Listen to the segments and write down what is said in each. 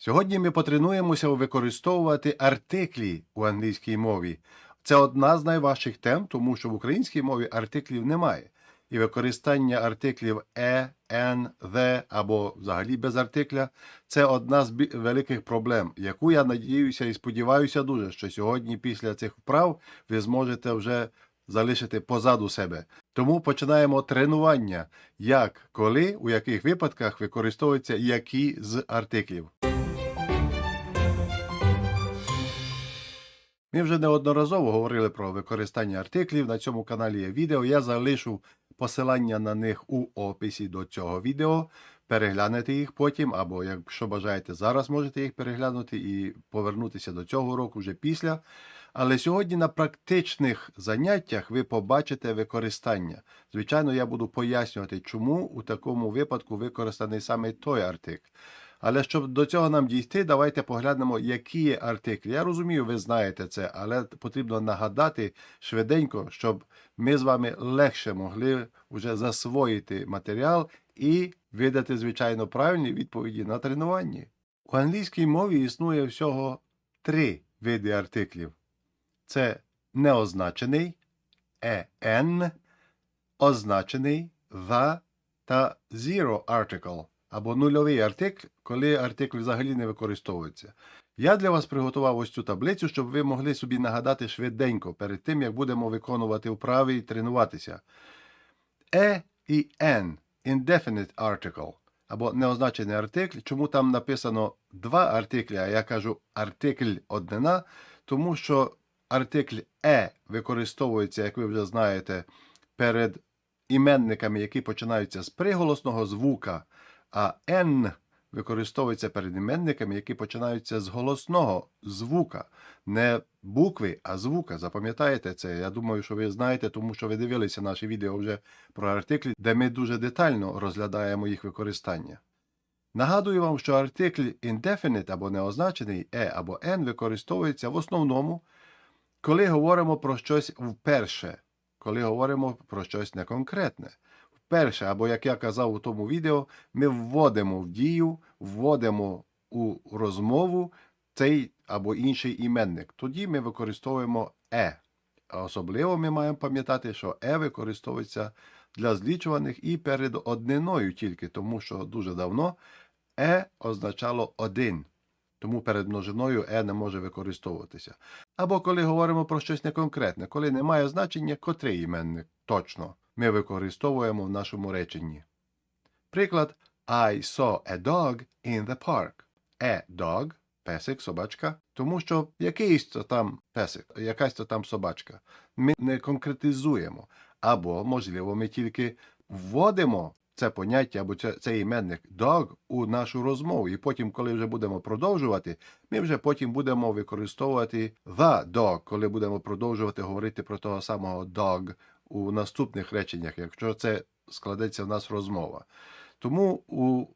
Сьогодні ми потренуємося використовувати артиклі у англійській мові. Це одна з найважчих тем, тому що в українській мові артиклів немає. І використання артиклів е, ен, the або взагалі без артикля це одна з великих проблем, яку я надіюся і сподіваюся дуже, що сьогодні, після цих вправ, ви зможете вже залишити позаду себе. Тому починаємо тренування, як, коли, у яких випадках використовуються які з артиклів. Ми вже неодноразово говорили про використання артиклів. На цьому каналі є відео. Я залишу посилання на них у описі до цього відео. Переглянете їх потім, або якщо бажаєте, зараз можете їх переглянути і повернутися до цього року вже після. Але сьогодні на практичних заняттях ви побачите використання. Звичайно, я буду пояснювати, чому у такому випадку використаний саме той артикль. Але щоб до цього нам дійти, давайте поглянемо, які є артиклі. Я розумію, ви знаєте це, але потрібно нагадати швиденько, щоб ми з вами легше могли вже засвоїти матеріал і видати, звичайно, правильні відповіді на тренуванні. У англійській мові існує всього три види артиклів: це неозначений, en, означений, the та zero article або нульовий артикль, коли артикль взагалі не використовується. Я для вас приготував ось цю таблицю, щоб ви могли собі нагадати швиденько перед тим, як будемо виконувати вправи і тренуватися. E і N indefinite article або неозначений артикль. Чому там написано два артиклі, а я кажу артикль однина, тому що артикль E використовується, як ви вже знаєте, перед іменниками, які починаються з приголосного звука, а N використовується перед іменниками, які починаються з голосного звука. Не букви, а звука. Запам'ятаєте це? Я думаю, що ви знаєте, тому що ви дивилися наші відео вже про артиклі, де ми дуже детально розглядаємо їх використання. Нагадую вам, що артикль indefinite або неозначений e або n використовується в основному, коли говоримо про щось вперше, коли говоримо про щось неконкретне. Вперше, або як я казав у тому відео, ми вводимо в дію, вводимо у розмову цей або інший іменник. Тоді ми використовуємо е. А Особливо ми маємо пам'ятати, що е використовується для злічуваних і перед одниною тільки, тому що дуже давно е означало один. Тому перед множиною е не може використовуватися. Або коли говоримо про щось неконкретне, коли немає значення, котрий іменник точно ми використовуємо в нашому реченні. Приклад I saw a dog in the park. A dog – песик, собачка, тому що якийсь то там песик, якась то там собачка. Ми не конкретизуємо. Або, можливо, ми тільки вводимо це поняття або це, цей іменник dog у нашу розмову. І потім, коли вже будемо продовжувати, ми вже потім будемо використовувати the dog, коли будемо продовжувати говорити про того самого dog у наступних реченнях, якщо це складеться в нас розмова. Тому у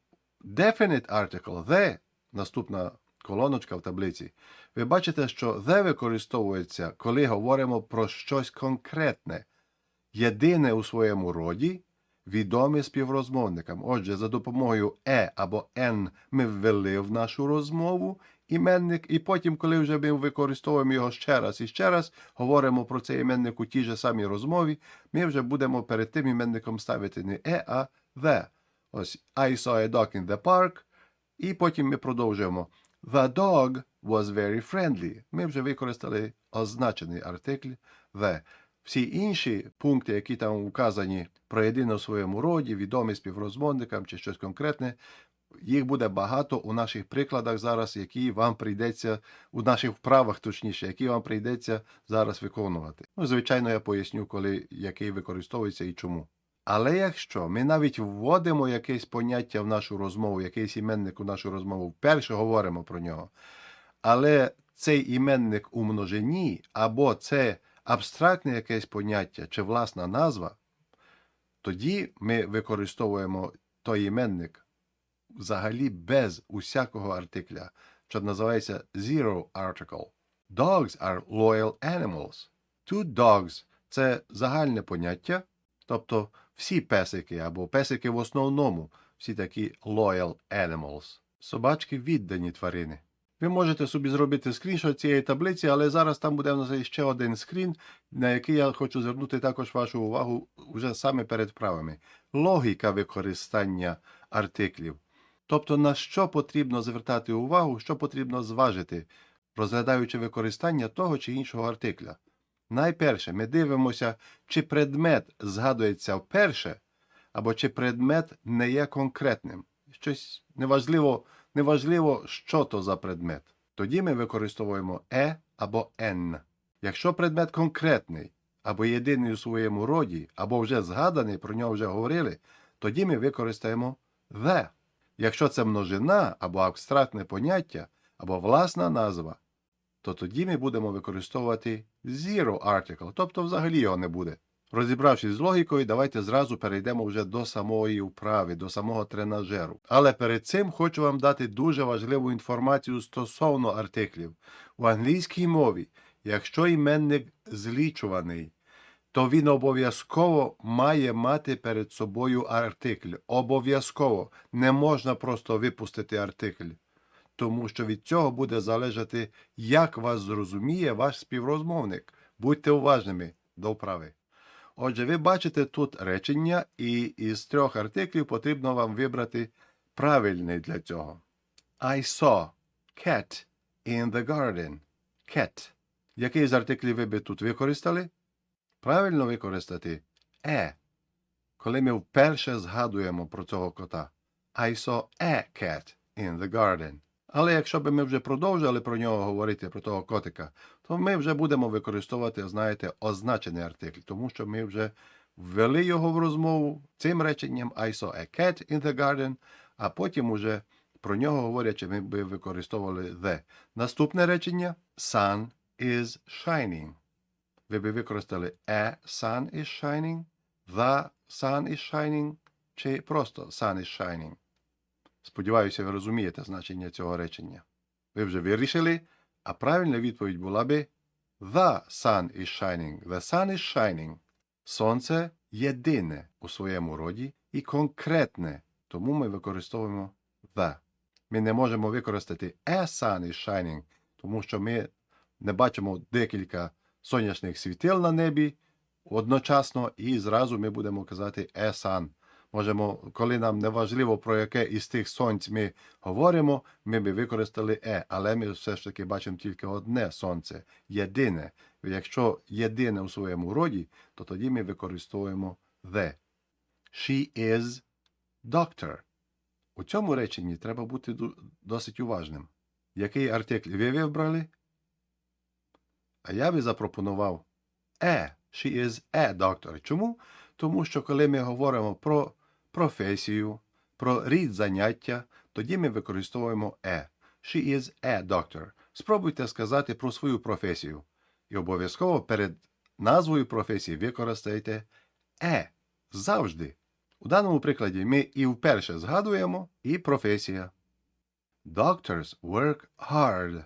definite article the, наступна колоночка в таблиці, ви бачите, що the використовується, коли говоримо про щось конкретне, єдине у своєму роді, відоме співрозмовникам. Отже, за допомогою е або n ми ввели в нашу розмову іменник, і потім, коли вже ми використовуємо його ще раз і ще раз, говоримо про цей іменник у тій же самій розмові, ми вже будемо перед тим іменником ставити не е, а the. Ось I saw a dog in the park, і потім ми продовжуємо. The dog was very friendly. Ми вже використали означений артикль the. Всі інші пункти, які там вказані про єдине у своєму роді, відомі співрозмовникам чи щось конкретне, їх буде багато у наших прикладах зараз, які вам прийдеться, у наших вправах, точніше, які вам прийдеться зараз виконувати. Ну, звичайно, я поясню, коли який використовується і чому. Але якщо ми навіть вводимо якесь поняття в нашу розмову, якийсь іменник у нашу розмову, вперше говоримо про нього, але цей іменник у множині, або це абстрактне якесь поняття чи власна назва, тоді ми використовуємо той іменник взагалі без усякого артикля, що називається zero article. Dogs are loyal animals. Two dogs – це загальне поняття, тобто всі песики або песики в основному, всі такі loyal animals. Собачки віддані тварини. Ви можете собі зробити скріншот цієї таблиці, але зараз там буде в нас ще один скрін, на який я хочу звернути також вашу увагу вже саме перед вправами. Логіка використання артиклів. Тобто на що потрібно звертати увагу, що потрібно зважити, розглядаючи використання того чи іншого артикля. Найперше, ми дивимося, чи предмет згадується вперше, або чи предмет не є конкретним. Щось неважливо, неважливо, що то за предмет. Тоді ми використовуємо е або н. Якщо предмет конкретний, або єдиний у своєму роді, або вже згаданий, про нього вже говорили, тоді ми використаємо the. Якщо це множина або абстрактне поняття, або власна назва, то тоді ми будемо використовувати zero article, тобто взагалі його не буде. Розібравшись з логікою, давайте зразу перейдемо вже до самої вправи, до самого тренажеру. Але перед цим хочу вам дати дуже важливу інформацію стосовно артиклів. У англійській мові, якщо іменник злічуваний, то він обов'язково має мати перед собою артикль. Обов'язково не можна просто випустити артикль, тому що від цього буде залежати, як вас зрозуміє ваш співрозмовник. Будьте уважними до вправи. Отже, ви бачите тут речення, і із трьох артиклів потрібно вам вибрати правильний для цього. I saw cat in the garden. Cat. Який з артиклів ви би тут використали? Правильно використати е. Коли ми вперше згадуємо про цього кота. I saw a cat in the garden. Але якщо б ми вже продовжили про нього говорити, про того котика, то ми вже будемо використовувати, знаєте, означений артикль, тому що ми вже ввели його в розмову цим реченням I saw a cat in the garden, а потім уже про нього говорячи, ми б використовували the. Наступне речення sun is shining. Ви б використали a sun is shining, the sun is shining, чи просто sun is shining. Сподіваюся, ви розумієте значення цього речення. Ви вже вирішили, а правильна відповідь була би The sun is shining. The sun is shining. Сонце єдине у своєму роді і конкретне, тому ми використовуємо the. Ми не можемо використати a sun is shining, тому що ми не бачимо декілька сонячних світил на небі одночасно, і зразу ми будемо казати sun. Можемо, коли нам не важливо, про яке із тих сонць ми говоримо, ми би використали е, але ми все ж таки бачимо тільки одне сонце, єдине. Якщо єдине у своєму роді, то тоді ми використовуємо the. She is doctor. У цьому реченні треба бути досить уважним. Який артикль ви вибрали? А я би запропонував е. She is a doctor. Чому? Тому що коли ми говоримо про професію, про рід заняття, тоді ми використовуємо е. She is a doctor. Спробуйте сказати про свою професію. І обов'язково перед назвою професії використайте е. Завжди. У даному прикладі ми і вперше згадуємо і професія. Doctors work hard.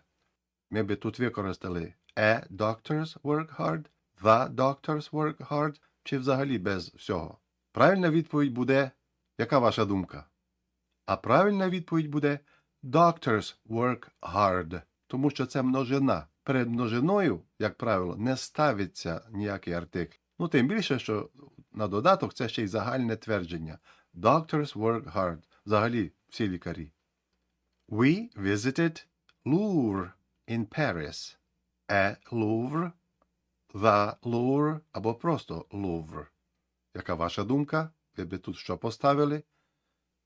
Ми би тут використали a doctors work hard, the doctors work hard, чи взагалі без всього. Правильна відповідь буде, яка ваша думка? А правильна відповідь буде doctors work hard, тому що це множина. Перед множиною, як правило, не ставиться ніякий артикль. Ну, тим більше, що на додаток це ще й загальне твердження. Doctors work hard. Взагалі, всі лікарі. We visited Louvre in Paris. A Louvre, the Louvre або просто Louvre. Яка ваша думка? Ви би тут що поставили?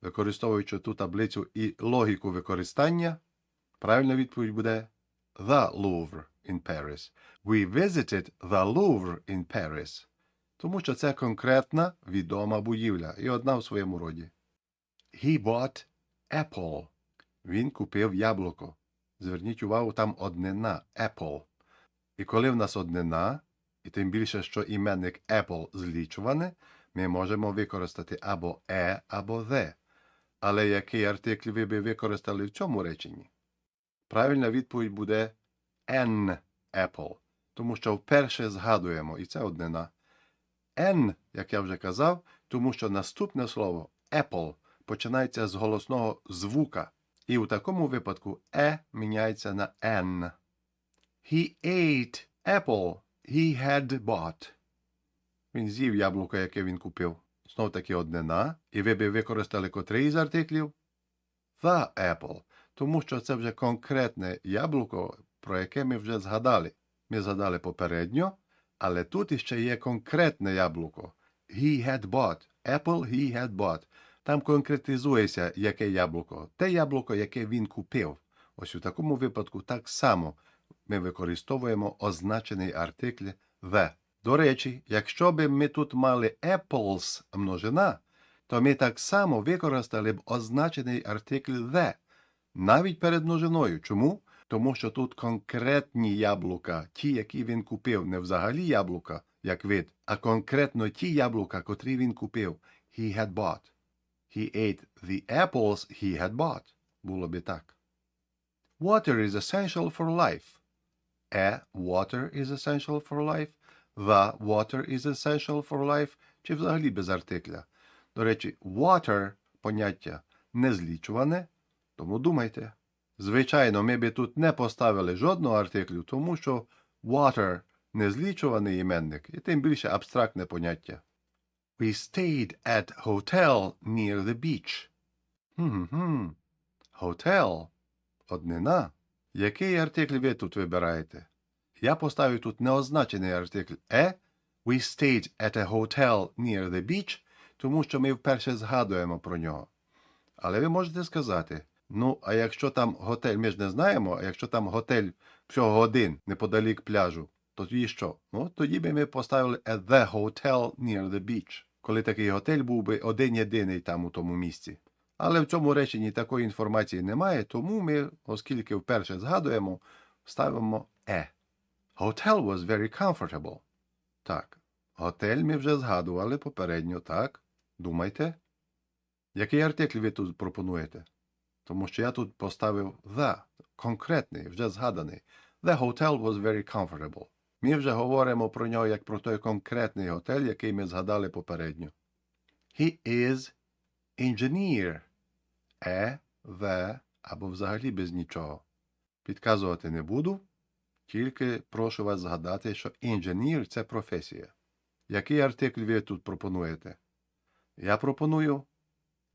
Використовуючи ту таблицю і логіку використання, правильна відповідь буде The Louvre in Paris. We visited the Louvre in Paris. Тому що це конкретна відома будівля і одна в своєму роді. He bought apple. Він купив яблуко. Зверніть увагу, там однина apple. І коли в нас однина, і тим більше, що іменник Apple злічуване, ми можемо використати або е, або the. Але який артикль ви би використали в цьому реченні? Правильна відповідь буде an apple, тому що вперше згадуємо, і це однина. N, як я вже казав, тому що наступне слово apple починається з голосного звука. І у такому випадку е міняється на n. He ate apple he had bought. Він з'їв яблуко, яке він купив. Знов таки однина. І ви би використали котрий із артиклів? The apple. Тому що це вже конкретне яблуко, про яке ми вже згадали. Ми згадали попередньо, але тут іще є конкретне яблуко. He had bought. Apple he had bought. Там конкретизується, яке яблуко. Те яблуко, яке він купив. Ось у такому випадку так само ми використовуємо означений артикль the. До речі, якщо б ми тут мали apples множина, то ми так само використали б означений артикль the, навіть перед множиною. Чому? Тому що тут конкретні яблука, ті, які він купив, не взагалі яблука, як вид, а конкретно ті яблука, котрі він купив. He had bought. He ate the apples he had bought. Було би так. Water is essential for life. A. Water is essential for life. The water is essential for life. Чи взагалі без артикля. До речі, water поняття не злічуване, тому думайте. Звичайно, ми би тут не поставили жодного артиклю, тому що water незлічуваний іменник і тим більше абстрактне поняття. We stayed at hotel near the beach. Хм-хм. Hotel. Однина. Який артикль ви тут вибираєте? Я поставив тут неозначений артикль е. We stayed at a hotel near the beach, тому що ми вперше згадуємо про нього. Але ви можете сказати: ну, а якщо там готель, ми ж не знаємо, а якщо там готель всього один неподалік пляжу, то тоді що? Ну, тоді би ми поставили at the hotel near the beach, коли такий готель був би один єдиний там у тому місці. Але в цьому реченні такої інформації немає, тому ми, оскільки вперше згадуємо, ставимо е. Hotel was very comfortable. Так. Готель ми вже згадували попередньо, так? Думайте. Який артикль ви тут пропонуєте? Тому що я тут поставив the, конкретний, вже згаданий. The hotel was very comfortable. Ми вже говоримо про нього як про той конкретний готель, який ми згадали попередньо. He is engineer. Е, the або взагалі без нічого. Підказувати не буду, тільки прошу вас згадати, що інженір це професія. Який артикль ви тут пропонуєте? Я пропоную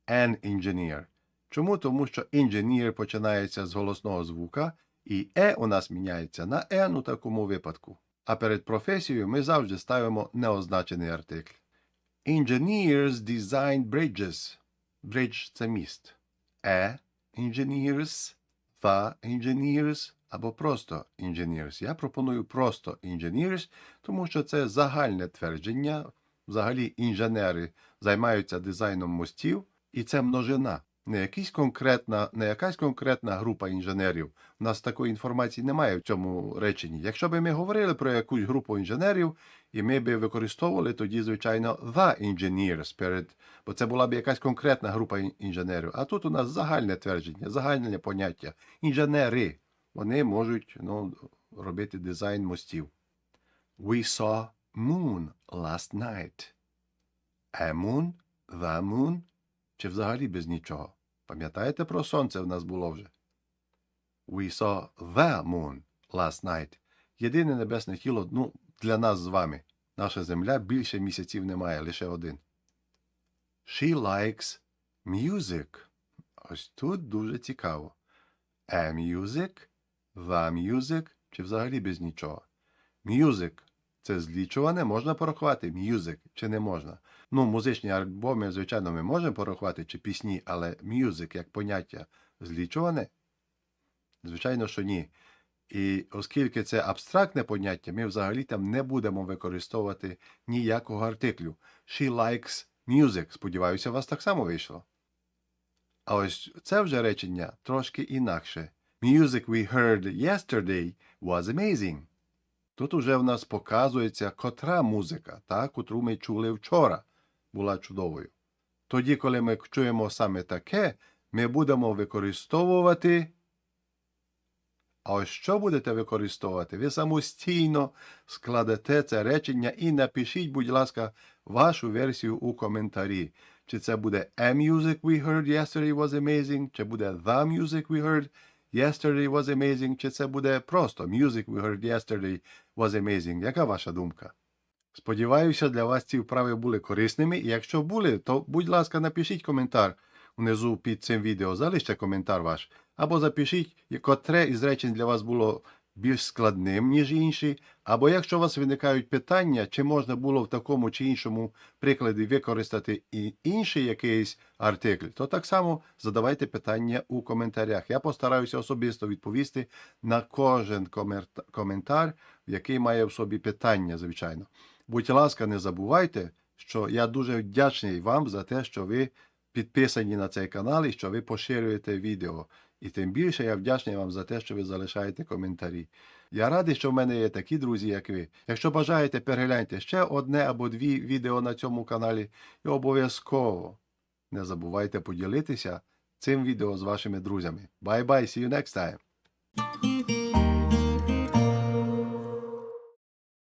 an engineer. Чому? Тому що інженір починається з голосного звука, і е у нас міняється на n у такому випадку. А перед професією ми завжди ставимо неозначений артикль. Engineers design bridges. Bridge – це міст. E engineers, the engineers або просто engineers. Я пропоную просто engineers, тому що це загальне твердження. Взагалі інженери займаються дизайном мостів, і це множина. Не, якась конкретна, не якась конкретна група інженерів. У нас такої інформації немає в цьому реченні. Якщо б ми говорили про якусь групу інженерів, і ми б використовували тоді, звичайно, the engineers перед, бо це була б якась конкретна група інженерів. А тут у нас загальне твердження, загальне поняття. Інженери. Вони можуть ну, робити дизайн мостів. We saw moon last night. A moon, the moon, чи взагалі без нічого. Пам'ятаєте про сонце в нас було вже? We saw the moon last night. Єдине небесне тіло, ну, для нас з вами. Наша земля більше місяців немає, лише один. She likes music. Ось тут дуже цікаво. A music, the music, чи взагалі без нічого. Music – це злічуване, можна порахувати. Music чи не можна. Ну, музичні альбоми, звичайно, ми можемо порахувати, чи пісні, але music як поняття злічуване? Звичайно, що ні. І оскільки це абстрактне поняття, ми взагалі там не будемо використовувати ніякого артиклю. She likes music. Сподіваюся, у вас так само вийшло. А ось це вже речення трошки інакше. Music we heard yesterday was amazing. Тут уже в нас показується, котра музика, та, котру ми чули вчора, була чудовою. Тоді, коли ми чуємо саме таке, ми будемо використовувати. А ось що будете використовувати? Ви самостійно складете це речення і напишіть, будь ласка, вашу версію у коментарі. чи це буде A music we heard yesterday was amazing, чи буде The music we heard yesterday was amazing, чи це буде просто Music we heard yesterday was amazing. Яка ваша думка? Сподіваюся, для вас ці вправи були корисними. І якщо були, то будь ласка, напишіть коментар внизу під цим відео, залиште коментар ваш. Або запишіть, котре із речень для вас було більш складним, ніж інші. Або якщо у вас виникають питання, чи можна було в такому чи іншому прикладі використати і інший якийсь артикль, то так само задавайте питання у коментарях. Я постараюся особисто відповісти на кожен коментар, який має в собі питання, звичайно. Будь ласка, не забувайте, що я дуже вдячний вам за те, що ви підписані на цей канал і що ви поширюєте відео. І тим більше я вдячний вам за те, що ви залишаєте коментарі. Я радий, що в мене є такі друзі, як ви. Якщо бажаєте, перегляньте ще одне або дві відео на цьому каналі і обов'язково не забувайте поділитися цим відео з вашими друзями. Bye-bye, see you next time!